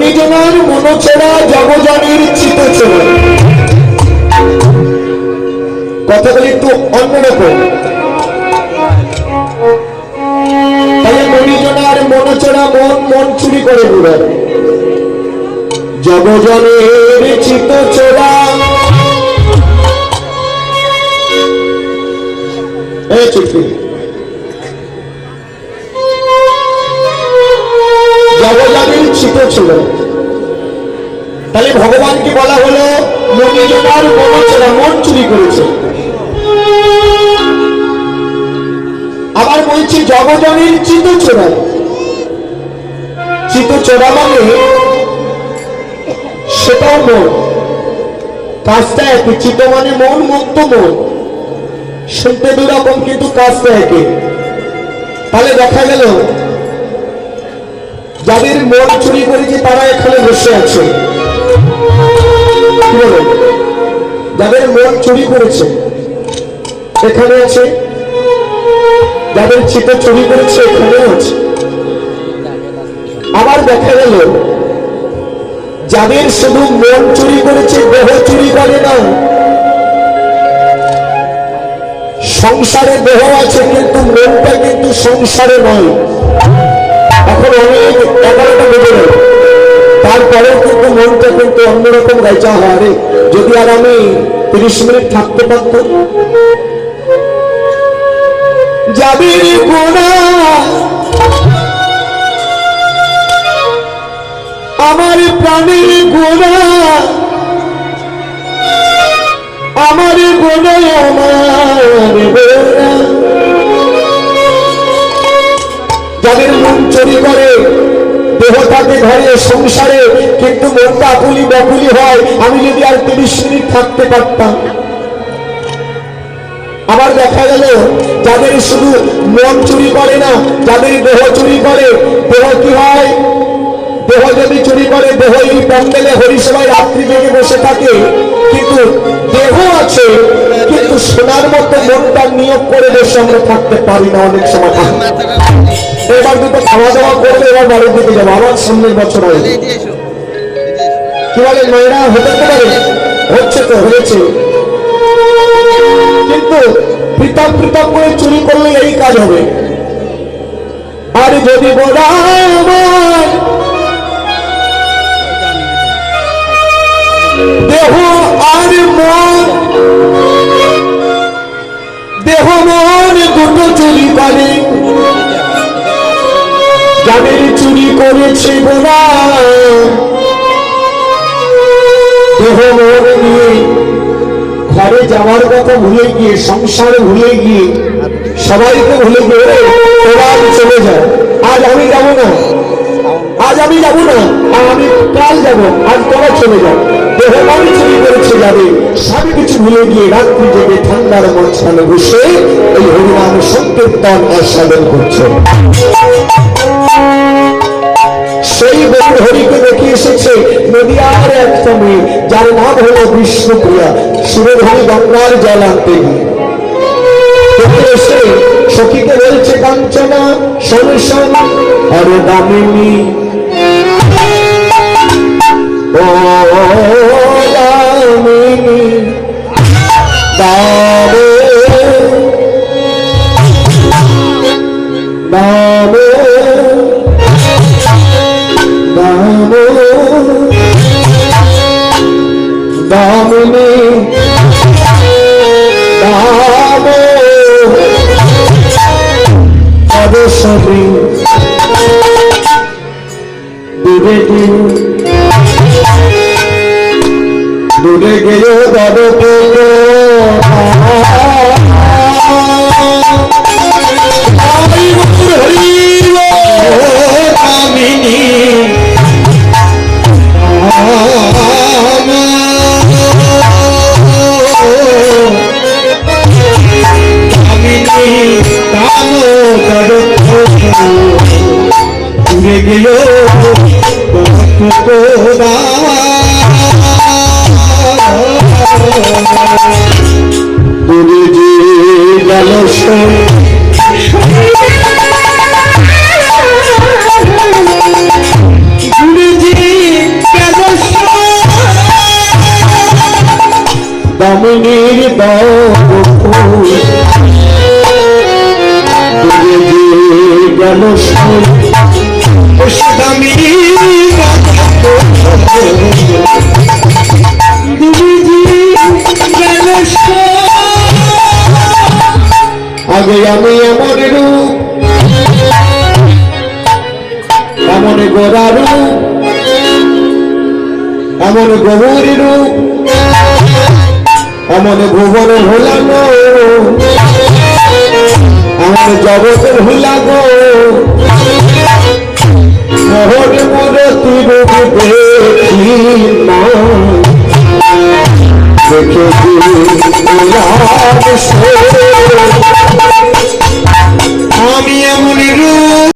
মণিজনার মনোচেরা জগজনের চিতচেরা কথাগুলি একটু অন্যরকম মন চুরি করে জগজনের চিতচেরা এই চুপি জগজানের চিত ছিল। তাহলে ভগবানকে বলা হলো, মন চুরি করেছে। আবার বলছি, জগজনের চিত চোরা চিত চোরা মানে সেটাও মন। কাজটা একই চিত মানে মন, মুক্ত মন। শুনতে দুরকম, কিন্তু কাজটা একই তাহলে দেখা গেল যাদের মন চুরি করেছে, তারা এখানে বসে আছে। যাদের মন চুরি করেছে, এখানে আছে। যাদের চিত চুরি করেছে, এখানেও আছে। আবার দেখা গেল, যাদের শুধু মন চুরি করেছে, দেহ চুরি করে না। সংসারে দেহ আছে, কিন্তু মনটা কিন্তু সংসারে নয়। এখন অনেক এগারোটা বেজে গেল। তারপরেও কিন্তু মনটা কিন্তু অন্যরকম গাইচা হয় রে। যদি আর আমি তিরিশ মিনিট থাকতে পারতাম। যাবি গোড়া চুরি দেহটাকে ধরে সংসারে, কিন্তু মনটা আকুলি বকুলি হয়। আমি যদি আর তিরিশ মিনিট থাকতে পারতাম। আবার দেখা গেল, যাদের শুধু মন চুরি করে না, যাদের দেহ চুরি করে, দেহ কি হয়? দেহ যদি চুরি করে, দেহ এই প্যান্ডেলে হরিসভায় রাত্রি জেগে বসে থাকে। কিন্তু দেহ আছে, কিন্তু সোনার মতো মনটা নিয়োগ করে বসে আমরা থাকতে পারি না অনেক সময়। এবার খাওয়া দাওয়া করলে এবার বাড়ির দিকে যাব। আবার সামনের বছর হবে কি বলে, মেয়েরা হতে পারে। হচ্ছে তো, হয়েছে। কিন্তু করে চুরি করলে এই কাজ হবে। আর যদি দেহ আর মন, দেহ মন দুটো চুরি করে। করেছে ঘরে যাওয়ার কথা ভুলে গিয়ে সংসারে ভুলে গিয়ে সবাইকে ভুলে গিয়ে "ওরে, তোরা আজ চলে যায় আজ আমি যাব না। আজ আমি যাব না। আমি কাল যাব। আজ তোরা চলে যাও। ঠান্ডার মাঝখানে বসে এই হরিনাম সংকীর্তন আস্বাদন করছে। সেই গৌর হরিকে দেখে এসেছে নদিয়ার একটা মেয়ে যার নাম হলো বিষ্ণুপ্রিয়া সুরধরি গঙ্গার জল আনতে সখীকে বলছে, কাঞ্চনা, শোনো শোন দামিনী। ও দামিনী দামে দামে দামে অবসরে দূরে দূরে গেল দরকে যে গেল আগে আমি এমন রূপ এমন গোড়া রূপ এমন গভীর রূপ। অমন ভুবন ভোলানো আমার জগতের ভোলাগো মোহন মোর তুই